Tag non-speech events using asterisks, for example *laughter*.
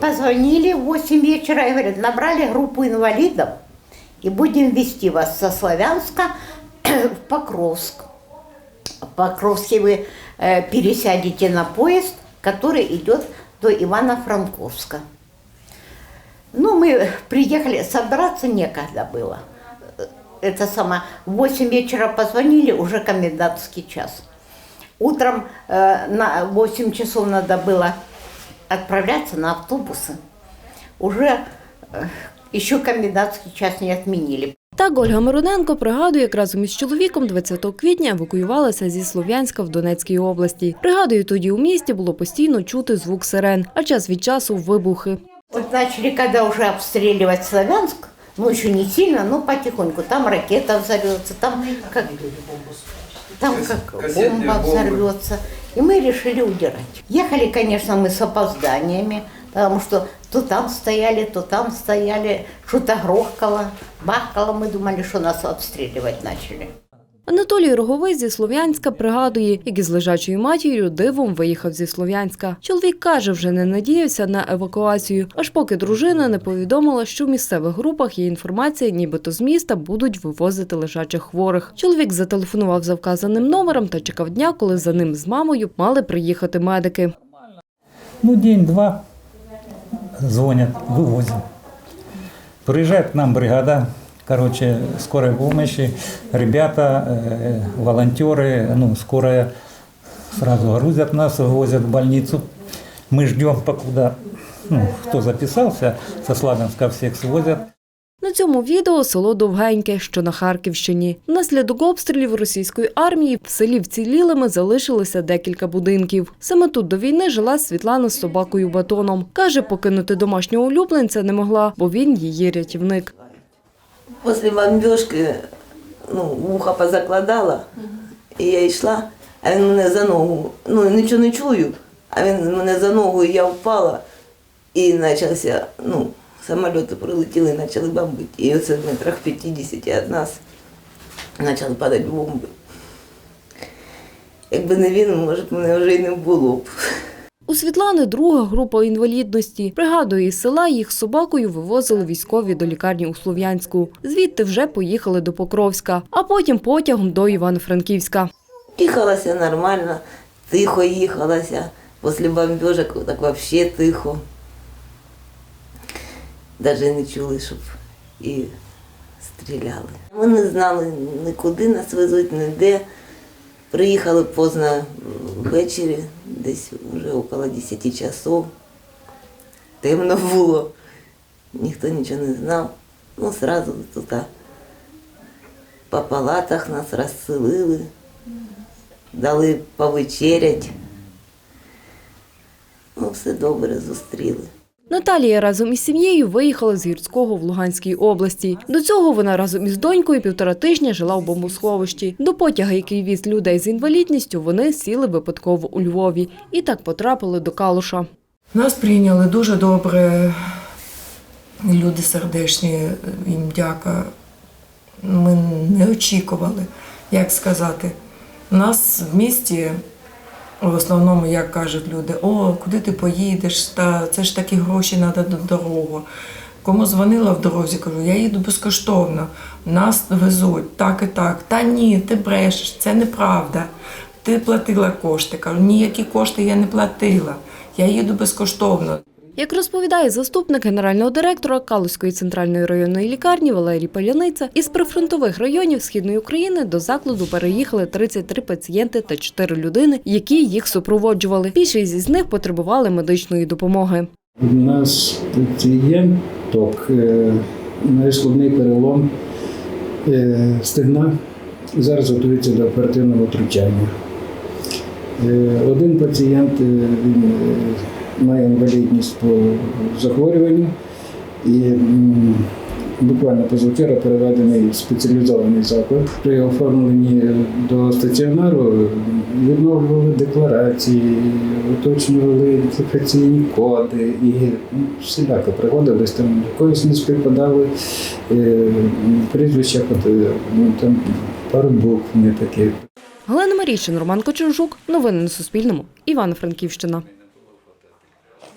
Позвонили в 8 вечера и говорят, набрали группу инвалидов и будем вести вас со Славянска *clears throat* в Покровск. В Покровске вы э, пересядете на поезд, который идет до Ивано-Франковска. Ну, мы приехали, собраться некогда было. Это самое, в 8 вечера позвонили, уже комендантский час. Утром э, на 8 часов надо было отправляться на автобусы. Уже э, еще комендантский час не отменили. Так Ольга Мироненко пригадує, як разом із чоловіком 20 квітня евакуювалася зі Слов'янська в Донецькій області. Пригадує, тоді у місті було постійно чути звук сирен, а час від часу вибухи. Вот начали, когда уже обстреливать Славянск, ну еще не сильно, но потихоньку. Там ракета взорвется, там как, там как Кассетные бомба бомбы. взорвется. И мы решили удирать. Ехали, конечно, мы с опозданиями, потому что то там стояли, то там стояли, что-то грохкало, бахкало. Мы думали, что нас обстреливать начали. Анатолій Роговий зі Слов'янська пригадує, як із лежачою матір'ю дивом виїхав зі Слов'янська. Чоловік каже, вже не надіявся на евакуацію, аж поки дружина не повідомила, що в місцевих групах є інформація, нібито з міста будуть вивозити лежачих хворих. Чоловік зателефонував за вказаним номером та чекав дня, коли за ним з мамою мали приїхати медики. Ну, день-два звонят, вывозим. Приезжает к нам бригада, короче, скорой помощи, ребята, э, волонтеры, ну, скорая сразу грузят нас, возят в больницу. Мы ждем, покуда, ну, кто записался, со Славянска всех свозят. На цьому відео село Довгеньке, що на Харківщині. Внаслідок обстрілів російської армії в селі вцілілими залишилося декілька будинків. Саме тут до війни жила Світлана з собакою батоном. Каже, покинути домашнього улюбленця не могла, бо він її рятівник. После бомбежки ну, вуха позакладала, і я йшла, а він мене за ногу. Ну, нічого не чую, а він мене за ногу, і я впала, і почався, ну, самоліти прилетіли, почали бомбити. І оце в метрах 50 від нас почали падати бомби. Якби не він, може б мене вже й не було б. У Світлани друга група інвалідності. Пригадує, із села їх собакою вивозили військові до лікарні у Слов'янську. Звідти вже поїхали до Покровська, а потім потягом до Івано-Франківська. Їхалося нормально, тихо їхалося. Після бомбежок так взагалі тихо. Навіть не чули, щоб і стріляли. Ми не знали нікуди нас везуть, ніде. Приїхали поздно ввечері, десь вже около 10 часов. Темно було, ніхто нічого не знав. Ну, одразу тут а, по палатах нас розселили дали повечерять. Ну, все добре зустріли. Наталія разом із сім'єю виїхала з Гірського в Луганській області. До цього вона разом із донькою півтора тижня жила в бомбосховищі. До потяга, який віз людей з інвалідністю, вони сіли випадково у Львові і так потрапили до Калуша. Нас прийняли дуже добре. Люди сердечні, їм дяка. Ми не очікували, як сказати. У нас в місті в основному, як кажуть люди, о, куди ти поїдеш, та це ж такі гроші треба до дорогу. Кому дзвонила в дорозі, кажу, я їду безкоштовно, нас везуть так і так. Та ні, ти брешеш, це неправда. Ти платила кошти. Кажу, ніякі кошти я не платила. Я їду безкоштовно. Як розповідає заступник генерального директора Калузької центральної районної лікарні Валерій Паляниця, із прифронтових районів Східної України до закладу переїхали 33 пацієнти та 4 людини, які їх супроводжували. Більшість із них потребували медичної допомоги. У нас пацієнток е, складний перелом е, стегна. Зараз готується до оперативного втручання. Е, Один пацієнт він має інвалідність по захворюванню і буквально позавчора переведений в спеціалізований заклад. При оформленні до стаціонару відновлювали декларації, уточнювали ідентифікаційні коди і ну, всіляко приходились там якоїсь не співпадали е, прізвища, е, ну, там пару букв не таких. Галина Марійчин, Роман Кочержук. Новини на Суспільному. Івано-Франківщина.